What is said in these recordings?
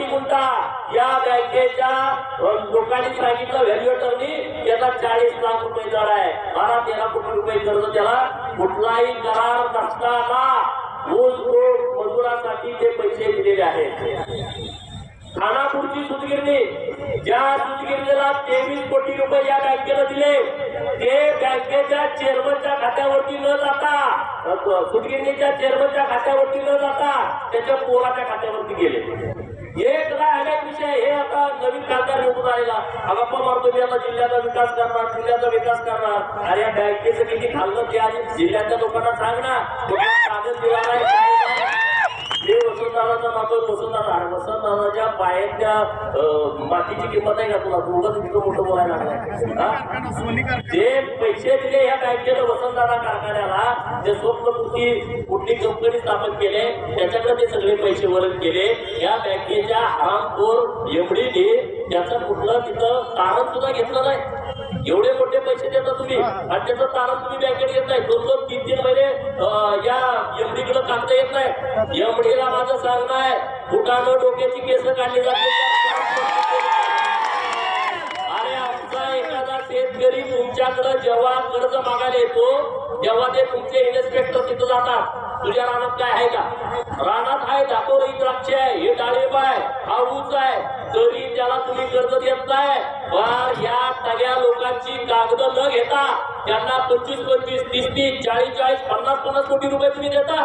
कोटी गुंठा या बँकेच्या लोकांनी सांगितलं व्हॅल्युएटरनी त्याचा चाळीस लाख रुपये दर आहे. बारा तेरा कोटी रुपये कर्ज त्याला कुठलाही करार नसताना मजुरासाठी ते पैसे दिलेले आहेत. खानापूरची सुतगिरणी ज्या सुतगिरणीला तेवीस कोटी रुपये या बँकेला दिले ते बँकेच्या चेअरमनच्या खात्यावरती न जाता सुतगिरणीच्या चेअरमनच्या खात्यावरती न जाता त्याच्या पोराच्या खात्यावरती गेले. एक काय विषय हे आता नवीन खासदार निवडून आलेला. हा गप्पा मारतो मी आता जिल्ह्याचा विकास करणार जिल्ह्याचा विकास करणार. अरे या बँकेचं किती खाल्लं ते आधी जिल्ह्यातल्या लोकांना सांग ना. कागद दिला नाही. काय नाही. हे वसंतदादाचा वसंतदादाच्या पायातल्या अं, मातीची किंमत आहे का तुला? तू तिथं मोठं बोलायला लागलाय. जे पैसे दिले या बँकेनं वसंतदादा कारखान्याला जे स्वप्नपूर्ती कुठली कंपनी स्थापन केले त्याच्याकडे ते सगळे पैसे वरण केले या बँकेच्या हरामखोर एमडीने त्याचं कुठलं तिथं कारण सुद्धा घेतलं नाही. एवढे मोठे पैसे देता तुम्ही? आणि त्याचं तारण तुम्ही बँकेत घेत नाही. दोन दोन तीन तीन महिने या एमडीकडे काढता येत नाही. एमडीला माझं सांगणं आहे फुटानं डोक्याची केस काढली जाते. अरे आमचा एखादा शेतकरी तुमच्याकडे जेव्हा कर्ज मागायला येतो तेव्हा ते तुमचे इन्स्पेक्टर तिथं जातात. तुझ्या रानात काय आहे का? रानात आहे दाखवली द्राक्ष आहे. हे डाळिंब आहे हा ऊस आहे. तरी त्याला तुम्ही कर्ज देत नाही. पण या सगळ्या लोकांची कागद न घेता त्यांना पंचवीस पंचवीस तीस तीस चाळीस चाळीस पन्नास पन्नास कोटी रुपये तुम्ही देता?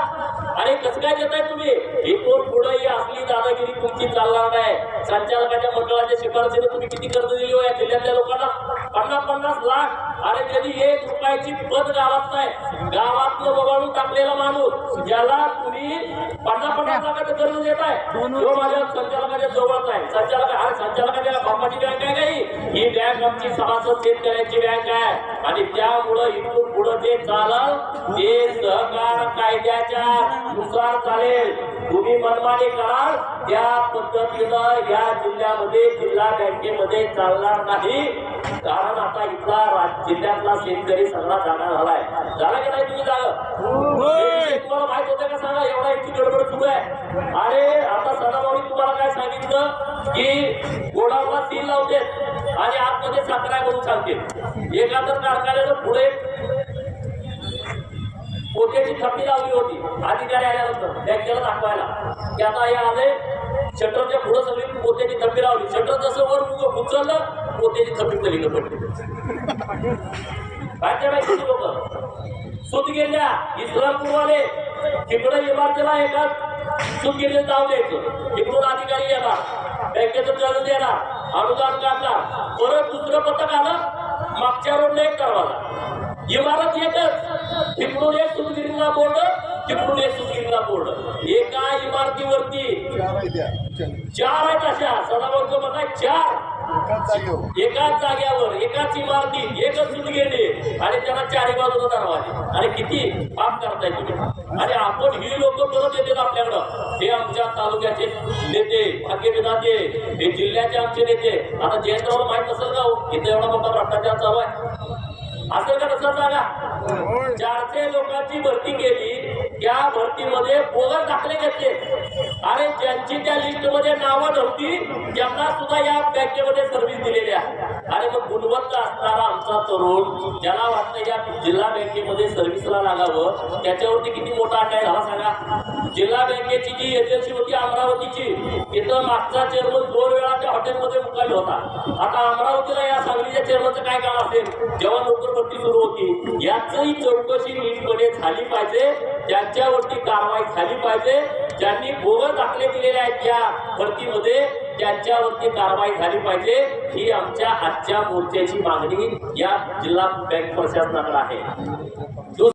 आणि कसं काय देताय तुम्ही? ही इथून पुढे ही असली दादागिरी तुमची चालणार नाही. संचालकाच्या मंडळाच्या शिफारसीने तुम्ही किती कर्ज दिली हो या जिल्ह्यातल्या लोकांना? पन्नास पन्नास लाख. अरे कधी एक रुपयाची पद गावात नाही. गावातलं वगळून टाकलेला माणूस ज्याला तुम्ही पन्नास पन्नास लाखाचं कर्ज देताय तो माझ्या संचालकाच्या जवळच आहे. संचालक हा संचालकाच्या ही बँक आमची सभासद शेतकऱ्यांची बँक आहे. आणि त्यामुळं इथून पुढे जे चालल ते सहकार कायद्याच्या नुसार चालेल. तुम्ही मनमानी कराल त्या पद्धतीनं या जिल्ह्यामध्ये जिल्हा बँकेमध्ये चालणार नाही. कारण आता इथला जिल्ह्यातला शेतकरी सगळा जागा झालाय. झाला की नाही तुम्ही जागा तुम्हाला माहीत होतं का सांगा? एवढा इतकी गडबड सुरू आहे. अरे आता सदाभाऊनी तुम्हाला काय सांगितलं? की गोडाऊनला सील लावते आणि आतमध्ये साखरा करून सांगते एका तर कारखान्यानं पुढे पोत्याची थप्पी लावली होती. अधिकारी आल्यानंतर बँकेला दाखवायला. की आता हे आले शटरच्या पुढे सगळी पोत्याची थप्पी लावली. शटर जसं वर उचललं पोत्याची थप्पी पलीकडे पडली. काय माहिती लोक सुत गेल्या इस्लामपूरवाले तिकडं इमारतीला एका सुत गेले जाऊ द्यायचं. इकडून अधिकारी येणार. बँकेचं कर्ज देणार. अनुदान काढणार परत दुसरं पथक आलं मागच्या रोडने एक दरवाजा इमारत एकच तिकडून एक सुतगिरीला बोर्ड तिकडून एक सुतगिरीला बोर्ड. एका इमारतीवरती चार आहेत अशा. सदाभाऊचं म्हणणं आहे चार. एकाच जाग्यावर एकाच इमारतीत एकच सुतगिरणी आणि त्याला चारी बाजूला दरवाजे. आणि किती काम करताय तुम्ही. आणि आपण ही लोक परत येतात आपल्याकडं. हे आमच्या तालुक्याचे नेते भाग्यविधाते हे जिल्ह्याचे आमचे नेते. आता जयंतराव माहीत असेल का हो? इथं एवढा मोठा भ्रष्टाचार चालू आहे. असं का नसलं जागा? चारशे लोकांची भरती केली त्या भरतीमध्ये बोगस दाखले घेतले. आणि ज्यांची त्या लिस्टमध्ये नावं नव्हती त्यांना सुद्धा या बँकेमध्ये सर्व्हिस दिलेली आहे. आणि मग गुणवत्ता असणारा आमचा तरुण ज्याला वाटतं या जिल्हा बँकेमध्ये सर्व्हिसला लागावं त्याच्यावरती किती मोठा अटॅक झाला सांगा. जिल्हा बँकेची जी एजन्सी होती अमरावतीची तिथं मागचा चेअरमन दोन वेळा हॉटेलमध्ये मुक्कामी होता. आता अमरावतीला या सांगलीच्या चेअरमनचं काय काम असेल? जेव्हा नोकर सुरू होती. याचही चौकशी नीटपणे झाली पाहिजे. त्यांच्यावरती कारवाई झाली पाहिजे. ज्यांनी बोगस दाखले दिलेले आहेत या भरतीमध्ये त्यांच्यावरती कारवाई झाली पाहिजे. ही आमच्या आजच्या मोर्चाची मागणी या जिल्हा बँक प्रशासनाकडे आहे.